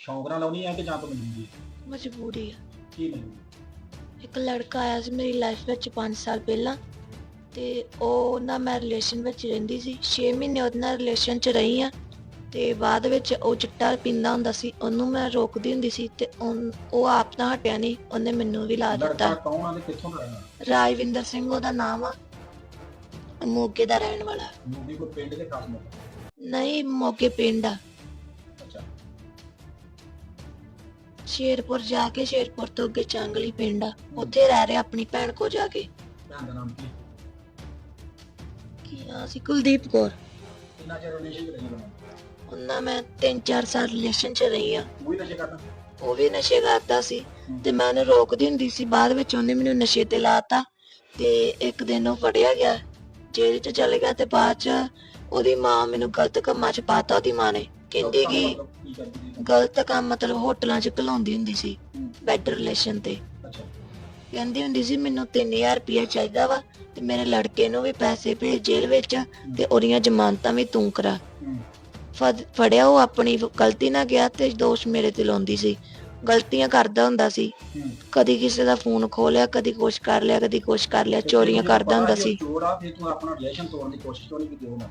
ਸ਼ੌਂਕ ਨਾਲ ਲਾਉਣੀ ਆ ਕਿ ਜਾਂ ਕੋਈ ਮਜਬੂਰੀ ਮਜਬੂਰੀ ਆ। ਕੀ ਮਜਬੂਰੀ ਇੱਕ ਲੜਕਾ ਆਇਆ ਸੀ ਮੇਰੀ ਲਾਈਫ ਵਿੱਚ 5 ਸਾਲ ਪਹਿਲਾਂ ਤੇ ਉਹ ਨਾਲ ਮੈਂ ਰਿਲੇਸ਼ਨ ਵਿੱਚ ਰਹਿੰਦੀ ਸੀ। 6 ਮਹੀਨੇ ਉਹਦੇ ਨਾਲ ਰਿਲੇਸ਼ਨ 'ਚ ਰਹੀ ਆ ਤੇ ਬਾਅਦ ਵਿੱਚ ਉਹ ਚਿੱਟਾ ਪੀਂਦਾ ਹੁੰਦਾ ਸੀ ਉਹਨੂੰ ਮੈਂ ਰੋਕਦੀ ਹੁੰਦੀ ਸੀ ਤੇ ਉਨ- ਉਹ ਆਪ ਤਾਂ ਹਟਿਆ ਨਹੀਂ ਉਹਨੇ ਮੈਨੂੰ ਵੀ ਲਾ ਲੜਕਾ ਦਿੱਤਾ ਕੌਣ ਆ ਤੇ ਕਿੱਥੋਂ ਦਾ ਰਹਿਣਾ ਰਾਜਵਿੰਦਰ ਸਿੰਘ ਉਹਦਾ ਨਾਮ ਆ। ਮੋਗੇ ਦਾ ਰਹਿਣ ਵਾਲਾ। ਪਿੰਡ ਦੇ ਨਹੀਂ ਮੋਗੇ ਪਿੰਡ ਆ। ਸ਼ੇਰਪੁਰ ਜਾ ਕੇ ਸ਼ੇਰਪੁਰ ਤੋਂ ਅੱਗੇ ਚਾਂਗਲੀ ਪਿੰਡ ਆ। ਉੱਥੇ ਰਹਿ ਰਿਹਾ ਆਪਣੀ ਭੈਣ ਕੋ ਜਾ ਕੇ। ਭੈਣ ਦਾ ਨਾਮ ਕੀ? ਕੀ ਨਾਂ ਸੀ? ਕੁਲਦੀਪ ਕੌਰ। ਕਿੰਨਾ ਚਿਰ ਰਿਲੇਸ਼ਨ ਚ ਰਹੀ ਉਹਨਾਂ ਉਹਨਾਂ ਮੈਂ 3-4 ਸਾਲ ਰਿਲੇਸ਼ਨ 'ਚ ਰਹੀ ਆ। ਉਹ ਵੀ ਨਸ਼ੇ ਕਰਦਾ? ਉਹ ਵੀ ਨਸ਼ੇ ਕਰਦਾ ਸੀ। ਤੇ ਮੈਂ ਉਹਨੂੰ ਰੋਕਦੀ ਹੁੰਦੀ ਸੀ। ਬਾਅਦ ਵਿੱਚ ਉਹਨੇ ਮੈਨੂੰ ਨਸ਼ੇ ਤੇ ਲਾਤਾ। ਤੇ ਇੱਕ ਦਿਨ ਉਹ ਫੜਿਆ ਗਿਆ। ਜੇਲ੍ਹ 'ਚ ਚਲੇ ਗਿਆ ਤੇ ਬਾਅਦ 'ਚ ਉਹਦੀ ਮਾਂ ਮੈਨੂੰ ਗਲਤ ਕੰਮਾਂ 'ਚ ਪਾਤਾ ਉਹਦੀ ਮਾਂ ਨੇ। ਕਹਿੰਦੀ ਕਿ ਗਲਤ ਕੰਮ ਮਤਲਬ ਹੋਟਲਾਂ 'ਚ ਘਲਾਉਂਦੀ ਹੁੰਦੀ ਸੀ। ਬੈਡ ਰਿਲੇਸ਼ਨ ਤੇ। ਕਹਿੰਦੀ ਹੁੰਦੀ ਸੀ ਮੈਨੂੰ 3000 ਰੁਪਇਆ ਚਾਹੀਦਾ ਵਾ ਤੇ ਮੇਰੇ ਲੜਕੇ ਨੂੰ ਵੀ ਪੈਸੇ ਭੇਜ ਜੇਲ੍ਹ ਵਿੱਚ ਤੇ ਉਹਦੀਆਂ ਜ਼ਮਾਨਤਾਂ ਵੀ ਤੂੰ ਕਰਾ। ਫੜਿਆ ਉਹ ਆਪਣੀ ਗਲਤੀ ਨਾਲ ਗਿਆ ਤੇ ਦੋਸ਼ ਮੇਰੇ ਤੇ ਲਾਉਂਦੀ ਸੀ। ਗਲਤੀਆਂ ਕਰਦਾ ਹੁੰਦਾ ਸੀ। ਕਦੀ ਕਿਸੇ ਦਾ ਫੋਨ ਖੋਲਿਆ ਕਦੀ ਕੁਛ ਕਰ ਲਿਆ ਕਦੀ ਕੁਛ ਕਰ ਲਿਆ ਚੋਰੀਆਂ ਕਰਦਾ ਹੁੰਦਾ ਸੀ। ਚੋਰ ਫਿਰ ਤੂੰ ਆਪਣਾ ਰਿਲੇਸ਼ਨ ਤੋੜਨ ਦੀ ਕੋਸ਼ਿਸ਼ ਕਿਉਂ ਨਹੀਂ ਕੀਤੀ ਉਹਨਾਂ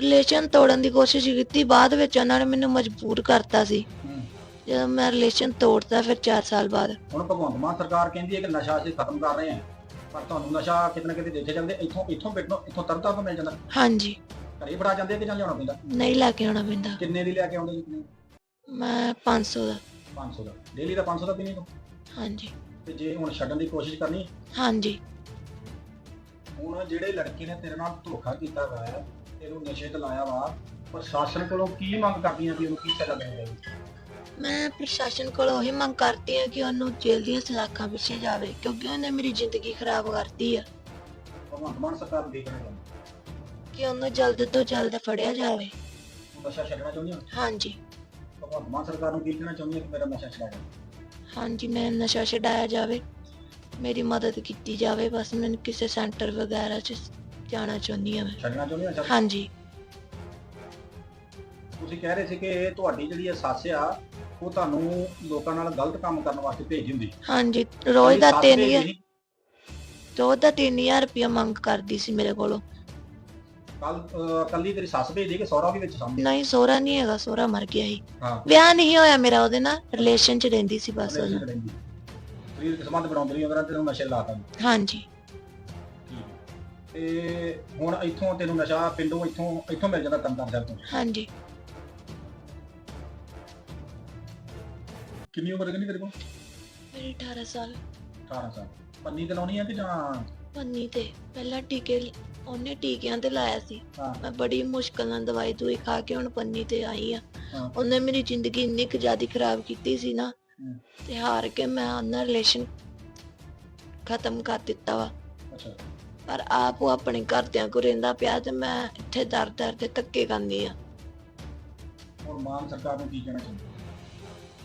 ਰਿਲੇਸ਼ਨ ਤੋੜਨ ਦੀ ਕੋਸ਼ਿਸ਼ ਕੀਤੀ ਬਾਅਦ ਵਿੱਚ ਉਹਨਾਂ ਨੇ ਮੈਨੂੰ ਮਜਬੂਰ ਕਰਤਾ ਸੀ। ਹੂੰ। ਜਦੋਂ ਮੈਂ ਰਿਲੇਸ਼ਨ ਤੋੜਦਾ ਫਿਰ 4 ਸਾਲ ਬਾਅਦ। ਹੁਣ ਭਗਵੰਤ ਮਾਨ ਸਰਕਾਰ ਕਹਿੰਦੀ ਹੈ ਕਿ ਨਸ਼ਾ ਅਸੀਂ ਖਤਮ ਕਰ ਰਹੇ ਹਾਂ ਪਰ ਤੁਹਾਨੂੰ ਨਸ਼ਾ ਕਿਤੇ ਨਾ ਕਿਤੇ ਦੇਖੇ ਜਾਂਦੇ ਇੱਥੋਂ ਇੱਥੋਂ ਬੈਠੋ ਇੱਥੋਂ ਤਰਤਾ ਤੋਂ ਮਿਲ ਜਾਂਦਾ। ਹਾਂਜੀ। ਘਰੇ ਫੜਾ ਜਾਂਦੇ ਆ ਕਿ ਜਾਂ ਲਿਆਉਣਾ ਪੈਂਦਾ? ਨਹੀਂ ਲੈ ਕੇ ਆਉਣਾ ਪੈਂਦਾ। ਕਿੰਨੇ ਦੀ ਲੈ ਕੇ ਆਉਂਦੇ ਜੀ ਕਿੰਨੇ ਮੈਂ 500 ਦਾ। 500 ਦਾ। ਡੇਲੀ ਦਾ 500 ਦਾ ਪੀਣੀ ਤੋਂ? ਹਾਂਜੀ। ਤੇ ਜੇ ਹੁਣ ਛੱਡਣ ਦੀ ਕੋਸ਼ਿਸ਼ ਕਰਨੀ ਹਾਂਜੀ। ਹੁਣ ਜਿਹੜੇ ਲੜਕੇ ਨੇ ਤੇਰੇ ਨਾਲ ਧੋਖਾ ਕੀਤਾ ਵਾ ਤੈਨੂੰ ਨਸ਼ੇ ਤੇ ਲਾਇਆ ਵਾ ਪ੍ਰਸ਼ਾਸਨ ਕੋਲੋਂ ਕੀ ਮੰਗ ਕਰਦੀਆਂ ਕਿ ਉਹਨੂੰ ਕੀ ਸਜ਼ਾ ਦੇਣੀ ਚਾਹੀਦੀ ਮੈਂ ਪ੍ਰਸ਼ਾਸਨ ਕੋਲ ਉਹੀ ਮੰਗ ਕਰਦੀ ਹਾਂ ਕਿ ਉਹਨੂੰ ਜੇਲ੍ਹ ਦੀਆਂ ਸਲਾਖਾਂ ਪਿੱਛੇ ਜਾਵੇ ਕਿਉਂਕਿ ਉਹਨੇ ਮੇਰੀ ਜ਼ਿੰਦਗੀ ਖਰਾਬ ਕਰਤੀ ਆ। ਭਗਵੰਤ ਮਾਨ ਸਰਕਾਰ ਨੂੰ ਦੇਖਣਾ ਚਾਹੁੰਦੀ? ਕਿ ਉਹਨੂੰ ਜਲਦ ਤੋਂ ਜਲਦ ਫੜਿਆ ਜਾਵੇ। ਨਸ਼ਾ ਛੱਡਣਾ ਚਾਹੁੰਦੀ ਹਾਂ ਹਾਂਜੀ। ਭਗਵੰਤ ਮਾਨ ਸਰਕਾਰ ਨੂੰ ਕੀ ਕਹਿਣਾ ਚਾਹੁੰਦੀ ਹੈ ਕਿ ਮੇਰਾ ਨਸ਼ਾ ਛੱਡਾ ਦੇ ਹਾਂਜੀ ਮੈਂ ਨਸ਼ਾ ਛਡਾਇਆ ਜਾਵੇ ਮੇਰੀ ਮਦਦ ਕੀਤੀ ਜਾਵੇ ਬਸ ਮੈਨੂੰ ਕਿਸੇ ਸੈਂਟਰ ਵਗੈਰਾ 'ਚ ਜਾਣਾ ਚਾਹੁੰਦੀ ਹਾਂ ਮੈਂ। ਛੱਡਣਾ ਚਾਹੁੰਦੀ ਹਾਂ ਨਸ਼ਾ? ਹਾਂਜੀ। ਤੁਸੀਂ ਕਹਿ ਰਹੇ ਸੀ ਕਿ ਇਹ ਤੁਹਾਡੀ ਜਿਹੜੀ ਇਹ ਸੱਸ ਆ ਉਹ ਤੁਹਾਨੂੰ ਲੋਕਾਂ ਨਾਲ ਗਲਤ ਕੰਮ ਕਰਨ ਵਾਸਤੇ ਭੇਜੀ ਹੁੰਦੀ। ਹਾਂਜੀ ਰੋਜ਼ ਦਾ ਤੁਹਾਡੀ ਸੱਸ 3000 ਭੇਜਦੀ ਸੀ, ਰੋਜ਼ ਦਾ 3000 ਰੁਪਇਆ ਮੰਗ ਕਰਦੀ ਸੀ ਮੇਰੇ ਕੋਲੋਂ। ਕੱਲ ਕੱਲੀ ਤੇਰੀ ਸੱਸ ਭੇਜਦੀ ਕਿ ਸਹੁਰਾ ਵੀ ਵਿੱਚ ਸਾਹਮਣੇ ਨਹੀਂ ਸੋਹਰਾ ਨਹੀਂ ਹੈਗਾ ਸੋਹਰਾ ਮਰ ਗਿਆ ਸੀ। ਹਾਂ। ਵਿਆਹ ਨਹੀਂ ਹੋਇਆ ਮੇਰਾ ਉਹਦੇ ਨਾਲ ਰਿਲੇਸ਼ਨ 'ਚ ਰਹਿੰਦੀ ਸੀ ਬਸ ਉਹ ਰਿਲੇਸ਼ਨ ਰਹਿੰਦੀ। ਸਰੀਰ ਸੰਬੰਧ ਬਣਾਉਂਦੀ ਰਹੀ ਉਹਦੇ ਤੈਨੂੰ ਨਸ਼ੇ ਲਾਤਾ। ਹਾਂਜੀ। ਤੇ ਹੁਣ ਇੱਥੋਂ ਤੈਨੂੰ ਨਸ਼ਾ ਪਿੰਡੋਂ ਇੱਥੋਂ ਇੱਥੋਂ ਮਿਲ ਜਾਂਦਾ ਤੰਤਰ ਸਾਹਿਬ ਤੋਂ। ਹਾਂਜੀ। ਕਿੰਨੀ ਉਮਰ ਕਿੰਨੀ ਤੇਰੇ ਕੋਲ? ਮੇਰੀ 18 ਸਾਲ। 18 ਸਾਲ। ਪੰਨੀ ਤੇ ਲਾਉਣੀ ਆ ਕਿ ਜਾਂ? ਪੰਨੀ ਤੇ। ਪਹਿਲਾਂ ਟੀਕੇ ਉਹਨੇ ਟੀਕਿਆਂ ਤੇ ਲਾਇਆ ਸੀ। ਹਾਂ। ਮੈਂ ਬੜੀ ਮੁਸ਼ਕਲ ਨਾਲ ਦਵਾਈ ਦੂਈ ਖਾ ਕੇ ਹੁਣ ਪੰਨੀ ਤੇ ਆਈ ਆ। ਹਾਂ। ਉਹਨੇ ਮੇਰੀ ਜ਼ਿੰਦਗੀ ਇੰਨੀ ਕੁ ਜ਼ਿਆਦਾ ਖਰਾਬ ਕੀਤੀ ਸੀ ਨਾ ਹੂੰ। ਤੇ ਹਾਰ ਕੇ ਮੈਂ ਉਹਨਾਂ ਰਿਲੇਸ਼ਨ ਖਤਮ ਕਰ ਦਿੱਤਾ ਵਾ। ਅੱਛਾ। ਪਰ ਆਪ ਉਹ ਆਪਣੇ ਘਰਦਿਆਂ ਕੋ ਰਹਿੰਦਾ ਪਿਆ ਤੇ ਮੈਂ ਇੱਥੇ ਦਰ ਦਰ ਤੇ ਧੱਕੇ ਖਾਂਦੀ ਆ ਹੁਣ ਮਾਨ ਸਰਕਾਰ ਨੂੰ ਕੀ ਕਹਿਣਾ ਚਾਹੁੰਦੀ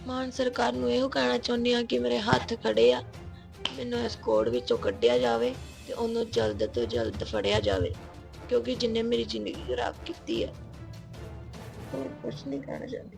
ਮਾਨ ਸਰਕਾਰ ਨੂੰ ਇਹੋ ਕਹਿਣਾ ਚਾਹੁੰਦੀ ਆ ਕਿ ਮੇਰੇ ਹੱਥ ਖੜੇ ਆ ਮੈਨੂੰ ਇਸ ਕੋਡ ਵਿੱਚੋਂ ਕੱਢਿਆ ਜਾਵੇ ਤੇ ਉਹਨੂੰ ਜਲਦ ਤੋਂ ਜਲਦ ਫੜਿਆ ਜਾਵੇ ਕਿਉਂਕਿ ਜਿੰਨੇ ਮੇਰੀ ਜ਼ਿੰਦਗੀ ਖਰਾਬ ਕੀਤੀ ਆ ਹੋਰ ਕੁਝ ਨਹੀਂ ਕਹਿਣਾ ਚਾਹੁੰਦੀ।